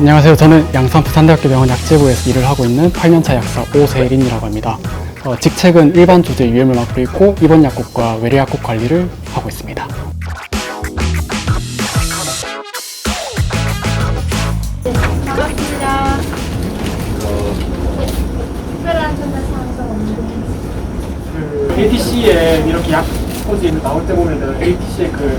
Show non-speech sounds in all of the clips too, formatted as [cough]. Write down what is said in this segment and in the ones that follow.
안녕하세요. 저는 양산 부산대학교 병원 약제부에서 일을 하고 있는 8년차 약사 오세린이라고 합니다. 어, 직책은 일반 조제 유해물 맡고 있고 입원 약국과 외래 약국 관리를 하고 있습니다. 반갑습니다. 특별한 없는데. 그 ATC에 이렇게 약 포지 나올 때 보면은 ATC에 그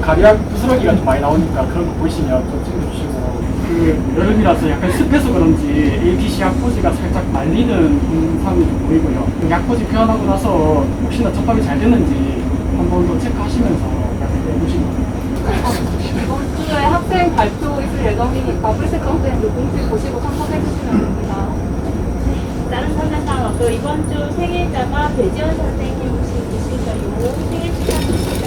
가리약 부스러기가 좀 많이 나오니까 그런 거 보시면 좀 챙겨주시고 그 여름이라서 약간 습해서 그런지 ATC 약포지가 살짝 말리는 현상이 좀 보이고요. 그 약포지 교환하고 나서 혹시나 접합이 잘 됐는지 한번 더 체크하시면서 약을 빼보시면 이번 주에 학생 발표 있을 예정이니까 풀색 컨텐츠 공지 보시고 참석해 주시면 됩니다. 다른 사항 없고 이번 주 생일자가 배지원 선생님 혹시 계실까요? 생일 축하드립니다.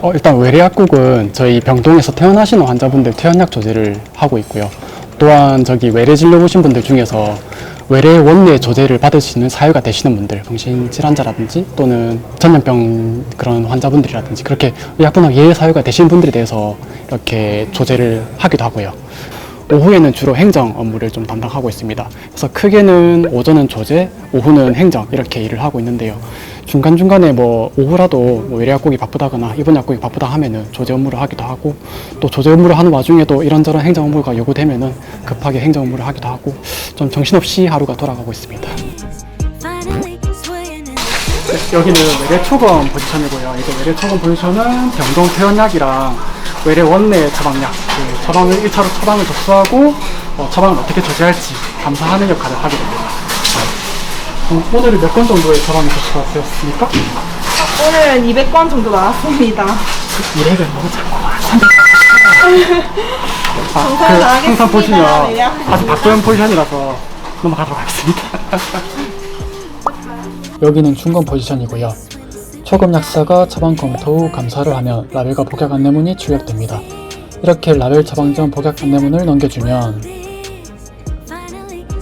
어, 일단 외래약국은 저희 병동에서 퇴원하시는 환자분들 퇴원약 조제를 하고 있고요. 또한 저기 외래 진료 보신 분들 중에서 외래 원내 조제를 받을 수 있는 사유가 되시는 분들, 정신 질환자라든지 또는 전염병 그런 환자분들이라든지 그렇게 의약분학 예외 사유가 되신 분들에 대해서 이렇게 조제를 하기도 하고요. 오후에는 주로 행정 업무를 좀 담당하고 있습니다. 그래서 크게는 오전은 조제, 오후는 행정 이렇게 일을 하고 있는데요. 중간중간에 뭐 오후라도 뭐 외래약국이 바쁘다거나 입원 약국이 바쁘다 하면은 조제 업무를 하기도 하고 또 조제 업무를 하는 와중에도 이런저런 행정 업무가 요구되면은 급하게 행정 업무를 하기도 하고 좀 정신없이 하루가 돌아가고 있습니다. 네, 여기는 외래 초검 포지션이고요. 이제 외래 초검 포지션은 병동 퇴원약이랑 외래 원내 처방약, 그 처방을 1차로 처방을 접수하고 어, 처방을 어떻게 조제할지 감사하는 역할을 하게 됩니다. 어, 오늘은 몇 건 정도의 처방이 접수가 되었습니까? 오늘은 200건 정도 나왔습니다. 일액은 너무 작고 [laughs] 아, 그. 항상 보시면 네. 아직 박도현 포지션이라서 넘어가도록 하겠습니다. [laughs] 여기는 중간 포지션이고요. 초급 약사가 처방 검토 후 감사를 하면 라벨과 복약 안내문이 출력됩니다. 이렇게 라벨 처방 전 복약 안내문을 넘겨주면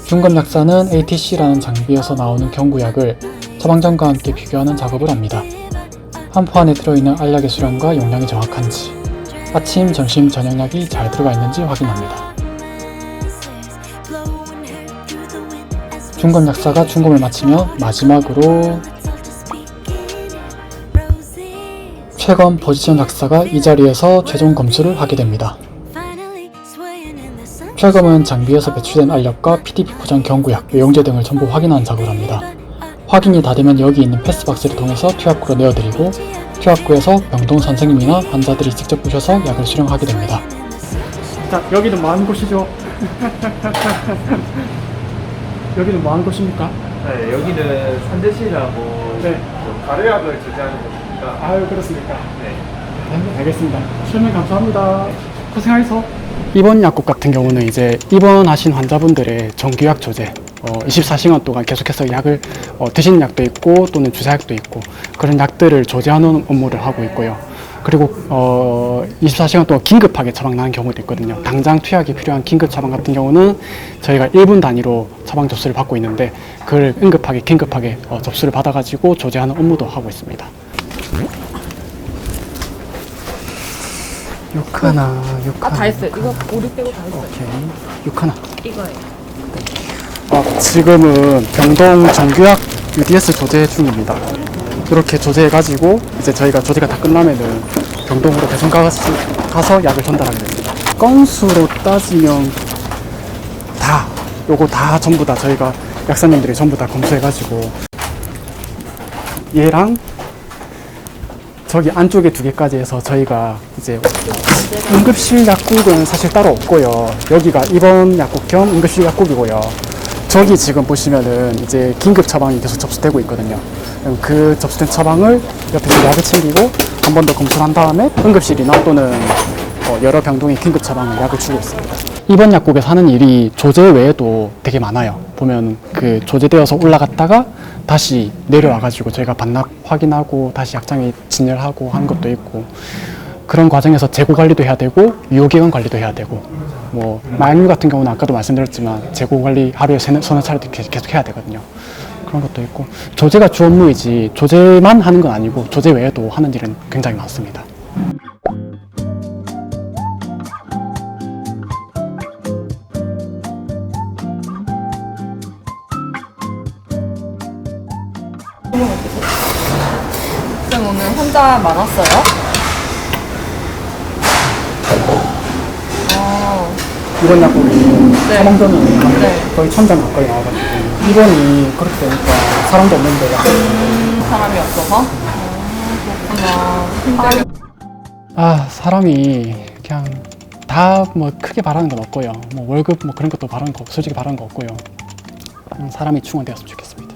중급 약사는 ATC라는 장비에서 나오는 경구약을 처방전과 함께 비교하는 작업을 합니다. 한 포 안에 들어있는 알약의 수량과 용량이 정확한지, 아침, 점심, 저녁약이 잘 들어가 있는지 확인합니다. 중급 약사가 중급을 마치며 마지막으로 최검 포지션 약사가 이 자리에서 최종 검수를 하게 됩니다. 최검은 장비에서 배출된 알약과 PDP 포장 경구약, 외용제 등을 전부 확인하는 작업을 합니다. 확인이 다 되면 여기 있는 패스박스를 통해서 투약구로 내어드리고 투약구에서 병동 선생님이나 환자들이 직접 보셔서 약을 수령하게 됩니다. 자, 여기는 뭐하는 곳이죠? [laughs] 여기는 뭐하는 곳입니까? 네, 여기는 산대시라고 네. 좀 가래약을 제작하는 곳입니다. 아유, 그렇습니까? 네. 네, 알겠습니다. 설명 감사합니다. 고생하셨어. 입원 약국 같은 경우는 이제 입원하신 환자분들의 정규약 조제, 어, 24시간 동안 계속해서 약을 어, 드시는 약도 있고 또는 주사약도 있고 그런 약들을 조제하는 업무를 하고 있고요. 그리고 어, 24시간 동안 긴급하게 처방 나는 경우도 있거든요. 당장 투약이 필요한 긴급 처방 같은 경우는 저희가 1분 단위로 처방 접수를 받고 있는데 그걸 응급하게 긴급하게 어, 접수를 받아가지고 조제하는 업무도 하고 있습니다. 육 하나, 육 하나. 다 했어요. 이거 우리 빼고 다 했어요. 오케이. 육 하나. 이거예요. 어, 지금은 병동 정규약 UDS 조제 중입니다. 이렇게 조제해가지고 이제 저희가 조제가 다 끝나면은 병동으로 배송 가서, 가서 약을 전달하게 됩니다. 건수로 따지면 다 요거 다 전부 다 저희가 약사님들이 전부 다 검수해가지고 얘랑 저기 안쪽에 두 개까지 해서 저희가 이제 응급실 약국은 사실 따로 없고요. 여기가 입원 약국 겸 응급실 약국이고요. 저기 지금 보시면은 이제 긴급 처방이 계속 접수되고 있거든요. 그 접수된 처방을 옆에서 약을 챙기고 한 번 더 검수를 한 다음에 응급실이나 또는 어, 여러 병동의 긴급 처방을 약을 주고 있습니다. 입원 약국에서 하는 일이 조제 외에도 되게 많아요. 보면 그 조제되어서 올라갔다가 다시 내려와가지고 저희가 반납 확인하고 다시 약장에 진열하고 하는 것도 있고 그런 과정에서 재고 관리도 해야 되고 유효기간 관리도 해야 되고 뭐 마약류 같은 경우는 아까도 말씀드렸지만 재고 관리 하루에 세네, 서너 차례 계속 계속 해야 되거든요. 그런 것도 있고 조제가 주 업무이지 조제만 하는 건 아니고 조제 외에도 하는 일은 굉장히 많습니다. 쌤 오늘 혼자 많았어요? 어, 이번 약국이 네. 사망전이 한 네. 거의 천장 가까이 나와가지고 이번이 그렇게 되니까 사람도 없는데 약간 음, 사람이 없어서? 어, 그렇구나. 힘들게. 아 사람이 그냥 다 뭐 크게 바라는 건 없고요. 뭐 월급 뭐 그런 것도 바라는 거 솔직히 바라는 거 없고요. 그냥 사람이 충원되었으면 좋겠습니다.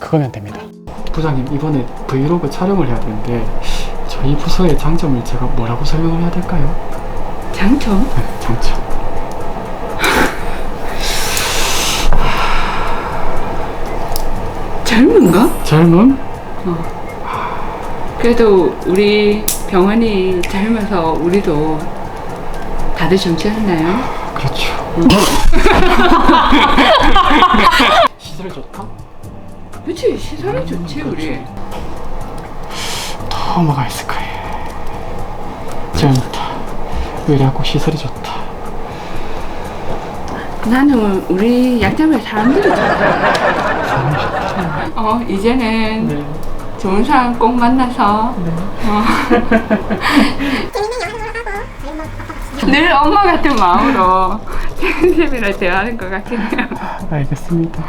그거면 됩니다. 부장님 이번에 브이로그 촬영을 해야 되는데 저희 부서의 장점을 제가 뭐라고 설명을 해야 될까요? 장점? 네, 장점. [laughs] 젊은가? 젊음? 그래도 우리 병원이 젊어서 우리도 다들 젊잖아요. 그렇죠. [laughs] 시설이 좋다? 그치 시설이 좋지 우리. 더 뭐가 있을까요? 젊다. 의료하고 시설이 좋다. 나는 우리 약점의 사람들이 좋다. 어 이제는 네. 좋은 사람 꼭 만나서 어. 늘 엄마 같은 마음으로 [laughs] 쌤이랑 대화하는 것 같긴 해요. 알겠습니다.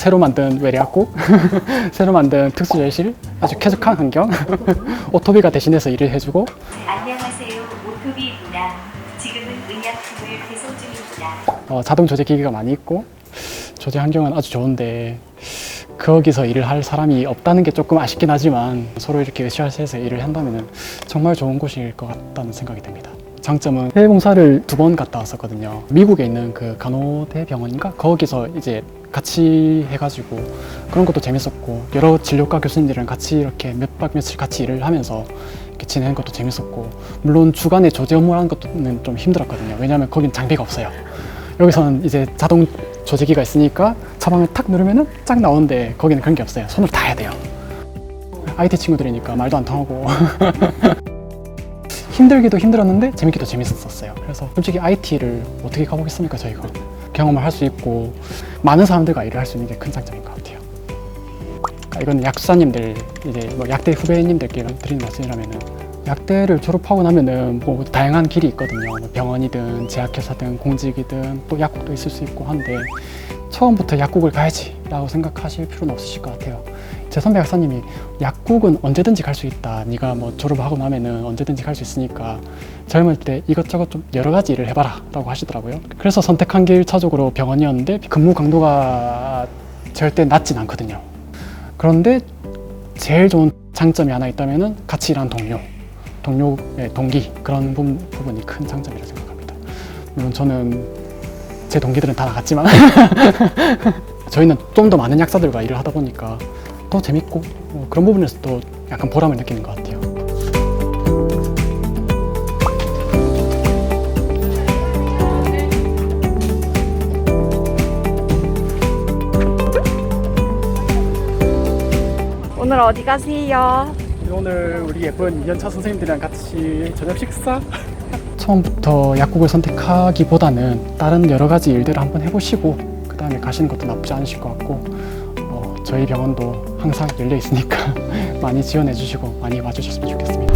새로 만든 외래학국, [laughs] 새로 만든 특수절실, 아주 쾌적한 환경, [laughs] 오토비가 대신해서 일을 해주고 안녕하세요. 오토비입니다. 지금은 의약품을 배송 중입니다. 어, 자동 조제 기기가 많이 있고 조제 환경은 아주 좋은데 거기서 일을 할 사람이 없다는 게 조금 아쉽긴 하지만 서로 이렇게 으쌰으쌰해서 일을 한다면 정말 좋은 곳일 것 같다는 생각이 듭니다. 장점은 해외 봉사를 두 번 갔다 왔었거든요. 미국에 있는 그 간호대 병원인가 거기서 이제 같이 해가지고 그런 것도 재밌었고 여러 진료과 교수님들이랑 같이 이렇게 몇 박 며칠 같이 일을 하면서 이렇게 지내는 것도 재밌었고 물론 주간에 조제 업무하는 것은 좀 힘들었거든요. 왜냐하면 거긴 장비가 없어요. 여기서는 이제 자동 조제기가 있으니까 처방을 탁 누르면은 쫙 나오는데 거기는 그런 게 없어요. 손으로 다 해야 돼요. IT 친구들이니까 말도 안 통하고 [laughs] 힘들기도 힘들었는데 재밌기도 재밌었어요. 그래서 솔직히 IT를 어떻게 가보겠습니까 저희가 경험을 할 수 있고 많은 사람들과 일을 할 수 있는 게 큰 장점인 것 같아요. 그러니까 이건 약수사님들 이제 뭐 약대 후배님들께 드리는 말씀이라면은 약대를 졸업하고 나면은 뭐 다양한 길이 있거든요. 뭐 병원이든 제약회사든 공직이든 또 약국도 있을 수 있고 한데 처음부터 약국을 가야지라고 생각하실 필요는 없으실 것 같아요. 제 선배 약사님이 약국은 언제든지 갈 수 있다. 네가 뭐 졸업하고 나면은 언제든지 갈 수 있으니까 젊을 때 이것저것 좀 여러 가지 일을 해봐라라고 하시더라고요. 그래서 선택한 게 1차적으로 병원이었는데 근무 강도가 절대 낮진 않거든요. 그런데 제일 좋은 장점이 하나 있다면은 같이 일하는 동료, 동료의 동기 그런 부분, 부분이 큰 장점이라고 생각합니다. 물론 저는 제 동기들은 다 나갔지만 [laughs] 저희는 좀 더 많은 약사들과 일을 하다 보니까 더 재밌고 뭐 그런 부분에서 또 약간 보람을 느끼는 것 같아요. 오늘 어디 가세요? 오늘 우리 예쁜 이연차 선생님들이랑 같이 저녁 식사? [laughs] 처음부터 약국을 선택하기보다는 다른 여러 가지 일들을 한번 해보시고 그 다음에 가시는 것도 나쁘지 않으실 것 같고 어, 저희 병원도 항상 열려 있으니까 [laughs] 많이 지원해 주시고 많이 와주셨으면 좋겠습니다.